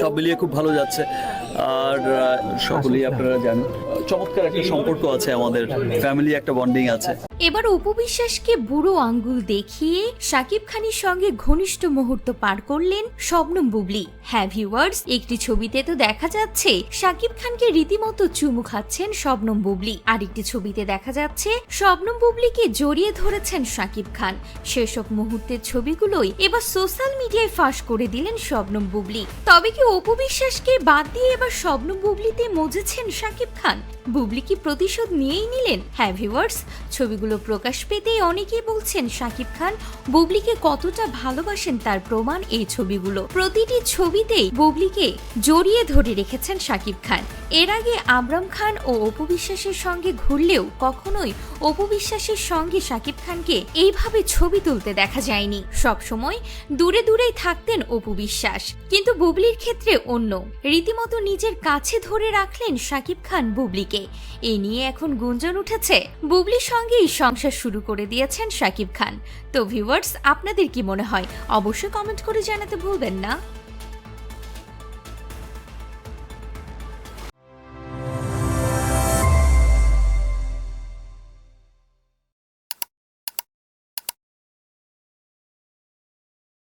সব মিলিয়ে খুব ভালো যাচ্ছে। আর সকলেই আপনারা জানেন। চমৎকার একটা সম্পর্ক আছে আমাদের ফ্যামিলি একটা বন্ডিং আছে। এবার উপবিশ্বাসকে বুড়ো আঙ্গুল দেখিয়ে সাকিব খানের সঙ্গে ঘনিষ্ঠ মুহূর্ত পার করলেন শবনম বুবলি। হ্যাঁ ভিউয়ার্স একটি ছবিতে তো দেখা যাচ্ছে সাকিব খানকে রীতিমতো চুমু খাচ্ছেন শবনম বুবলি। আরেকটি ছবিতে দেখা যাচ্ছে শবনম বুবলিকে জড়িয়ে ধরেছেন সাকিব খান। সেসব মুহূর্তের ছবিগুলোই এবার সোশ্যাল মিডিয়ায় ফাঁস করে দিলেন শবনম বুবলি। তবে কি উপবিশ্বাসকে বাদ দিয়ে এবার শবনম বুবলিতে মজেছেন সাকিব খান? বুবলি কি প্রতিশোধ নিয়েই নিলেন? হ্যাঁ ভিউয়ার্স ছবিগুলো প্রকাশ পেতেই অনেকেই বলছেন, শাকিব খান বুবলিকে কতটা ভালোবাসেন তার প্রমাণ এই ছবিগুলো। প্রতিটি ছবিতেই বুবলিকে জড়িয়ে ধরে রেখেছেন শাকিব খান। এর আগে আবরাম খান ও অপু বিশ্বাসের সঙ্গে ঘুরলেও কখনোই অপু বিশ্বাসের সঙ্গে শাকিব খানকে এইভাবে ছবি তুলতে দেখা যায়নি। সবসময় দূরে দূরেই থাকতেন অপু বিশ্বাস। কিন্তু বুবলির ক্ষেত্রে অন্য। রীতিমতো নিজের কাছে ধরে রাখলেন শাকিব খান বুবলিকে। এই নিয়ে এখন গুঞ্জন উঠেছে। বুবলির সঙ্গেই সংসার শুরু করে দিয়েছেন শাকিব খান। তো ভিউয়ার্স আপনাদের কি মনে হয়? অবশ্যই কমেন্ট করে জানাতে ভুলবেন না।